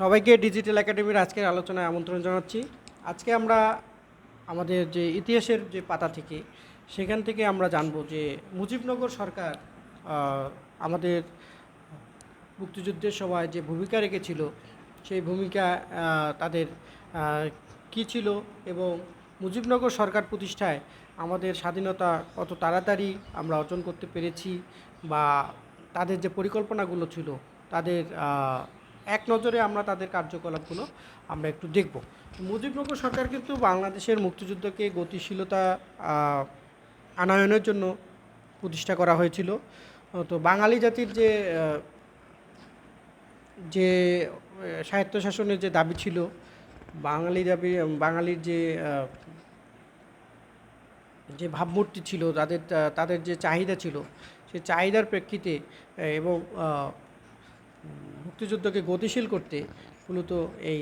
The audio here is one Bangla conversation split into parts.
সবাইকে ডিজিটাল একাডেমির আজকের আলোচনায় আমন্ত্রণ জানাচ্ছি। আজকে আমরা আমাদের যে ইতিহাসের যে পাতা থেকে, সেখান থেকে আমরা জানব যে মুজিবনগর সরকার আমাদের মুক্তিযুদ্ধের সময় যে ভূমিকা রেখেছিল, সেই ভূমিকা তাদের কী ছিল এবং মুজিবনগর সরকার প্রতিষ্ঠায় আমাদের স্বাধীনতা কত তাড়াতাড়ি আমরা অর্জন করতে পেরেছি বা তাদের যে পরিকল্পনাগুলো ছিল, তাদের এক নজরে আমরা তাদের কার্যকলাপগুলো আমরা একটু দেখব। মুজিবনগর সরকার কিন্তু বাংলাদেশের মুক্তিযুদ্ধকে গতিশীলতা আনয়নের জন্য প্রতিষ্ঠা করা হয়েছিল। তো বাঙালি জাতির যে যে স্বায়ত্তশাসনের যে দাবি ছিল, বাঙালি দাবি, বাঙালির যে যে ভাবমূর্তি ছিল, তাদের তাদের যে চাহিদা ছিল সেই চাহিদার প্রেক্ষিতে এবং মুক্তিযুদ্ধকে গতিশীল করতে মূলত এই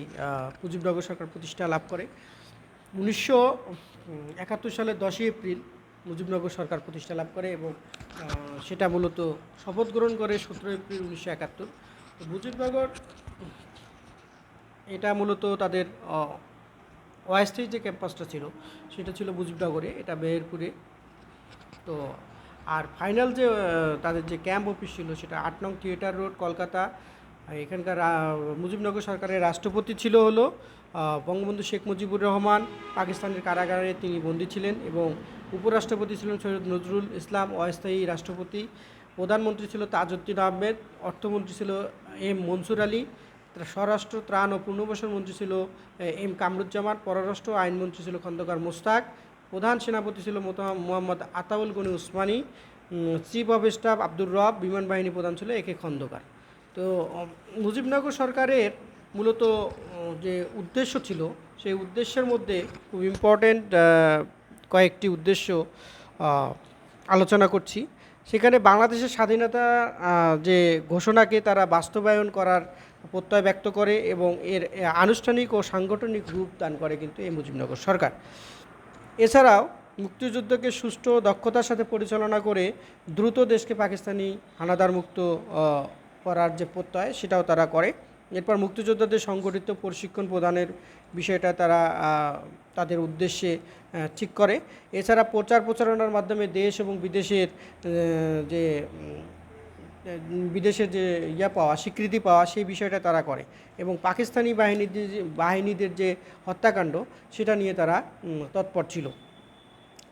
মুজিবনগর সরকার প্রতিষ্ঠা লাভ করে। উনিশশো একাত্তর সালের দশই এপ্রিল মুজিবনগর সরকার প্রতিষ্ঠা লাভ করে এবং সেটা মূলত শপথ গ্রহণ করে সতেরো এপ্রিল উনিশশো একাত্তর। মুজিবনগর এটা মূলত তাদের আহ, যে ক্যাম্পাসটা ছিল সেটা ছিল মুজিবনগরে এটা মেহেরপুরে। তো আর ফাইনাল যে তাদের যে ক্যাম্প অফিস ছিল সেটা আট নং থিয়েটার রোড, কলকাতা। এখানকার মুজিবনগর সরকারের রাষ্ট্রপতি ছিল হলো বঙ্গবন্ধু শেখ মুজিবুর রহমান। পাকিস্তানের কারাগারে তিনি বন্দী ছিলেন এবং উপরাষ্ট্রপতি ছিলেন সৈয়দ নজরুল ইসলাম, অস্থায়ী রাষ্ট্রপতি। প্রধানমন্ত্রী ছিল তাজউদ্দিন আহমেদ, অর্থমন্ত্রী ছিল এম মনসুর আলী স্বরাষ্ট্র, ত্রাণ ও পুনর্বাসন মন্ত্রী ছিল এম কামরুজ্জামান, পররাষ্ট্র আইনমন্ত্রী ছিল খন্দকার মোস্তাক প্রধান সেনাপতি ছিল Mohammad Ataul Gani Osmani chief of staff Abdur Rab, বিমান বাহিনী প্রধান ছিল একে খন্দকার। তো মুজিবনগর সরকারের মূলত যে উদ্দেশ্য ছিল, সেই উদ্দেশ্যের মধ্যে খুব ইম্পর্ট্যান্ট কয়েকটি উদ্দেশ্য আলোচনা করছি। সেখানে বাংলাদেশের স্বাধীনতা যে ঘোষণাকে তারা বাস্তবায়ন করার প্রত্যয় ব্যক্ত করে এবং এর আনুষ্ঠানিক ও সাংগঠনিক রূপ দান করে কিন্তু এই মুজিবনগর সরকার। এছাড়াও মুক্তিযুদ্ধকে সুষ্ঠু দক্ষতার সাথে পরিচালনা করে দ্রুত দেশকে পাকিস্তানি হানাদার মুক্ত করার যে প্রত্যয় সেটাও তারা করে। এরপর মুক্তিযোদ্ধাদের সংগঠিত প্রশিক্ষণ প্রদানের বিষয়টা তারা তাদের উদ্দেশ্যে ঠিক করে। এছাড়া প্রচার প্রচারণার মাধ্যমে দেশ এবং বিদেশের যে উম, বিদেশের যে ইয়া পাওয়া স্বীকৃতি পাওয়া সেই বিষয়টা তারা করে। এবং পাকিস্তানি বাহিনীর যে বাহিনীদের যে হত্যাকাণ্ড সেটা নিয়ে তারা তৎপর ছিল।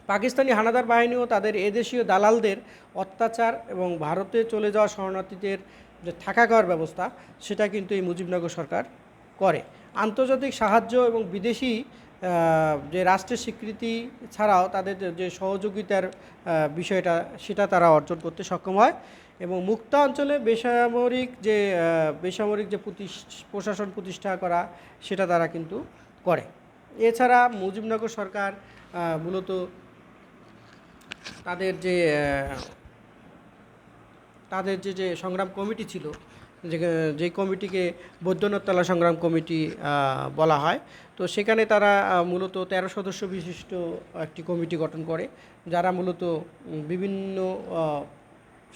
পাকিস্তানি হানাদার বাহিনীও তাদের এদেশীয় দালালদের অত্যাচার এবং ভারতে চলে যাওয়া শরণার্থীদের যে থাকা খাওয়ার ব্যবস্থা সেটা কিন্তু এই মুজিবনগর সরকার করে। আন্তর্জাতিক সাহায্য এবং বিদেশি যে রাষ্ট্রের স্বীকৃতি ছাড়াও তাদের যে সহযোগিতার বিষয়টা সেটা তারা অর্জন করতে সক্ষম হয়। এবং মুক্ত অঞ্চলে বেসামরিক যে বেসামরিক যে প্রশাসন প্রতিষ্ঠা করা, সেটা তারা কিন্তু করে। এছাড়া মুজিবনগর সরকার মূলত তাদের যে তাদের যে যে সংগ্রাম কমিটি ছিল, যে যে কমিটিকে বৈদ্যনাথতলা সংগ্রাম কমিটি বলা হয়, তো সেখানে তারা মূলত তেরো সদস্য বিশিষ্ট একটি কমিটি গঠন করে, যারা মূলত বিভিন্ন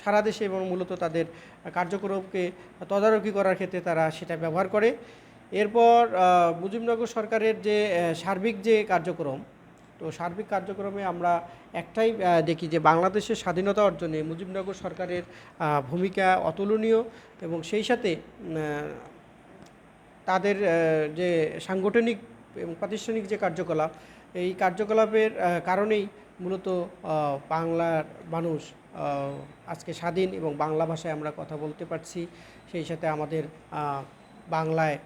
সারা দেশে এবং মূলত তাদের কার্যক্রমকে তদারকি করার ক্ষেত্রে তারা সেটা ব্যবহার করে। এরপর মুজিবনগর সরকারের যে সার্বিক যে কার্যক্রম, তো সার্বিক কার্যক্রমে আমরা একটাই দেখি যে বাংলাদেশের স্বাধীনতা অর্জনে মুজিবনগর সরকারের ভূমিকা অতুলনীয় এবং সেই সাথে তাদের যে সাংগঠনিক এবং প্রাতিষ্ঠানিক যে কার্যকলাপ, এই কার্যকলাপের কারণেই মূলত বাংলার মানুষ আজকে স্বাধীন এবং বাংলা ভাষায় আমরা কথা বলতে পারছি, সেই সাথে আমাদের বাংলায়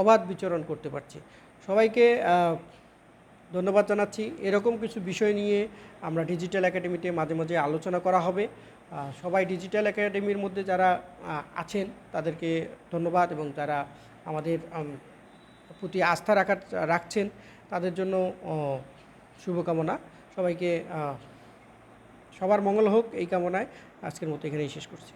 অবাধ বিচরণ করতে পারছি। সবাইকে ধন্যবাদ জানাচ্ছি। এরকম কিছু বিষয় নিয়ে আমরা ডিজিটাল একাডেমিতে মাঝে মাঝে আলোচনা করা হবে। সবাই ডিজিটাল একাডেমির মধ্যে যারা আছেন, তাদেরকে ধন্যবাদ এবং যারা আমাদের প্রতি আস্থা রাখার, রাখছেন, তাদের জন্য শুভকামনা। সবাইকে সবার মঙ্গল হোক এই কামনায় আজকের মতো এখানেই শেষ করছি।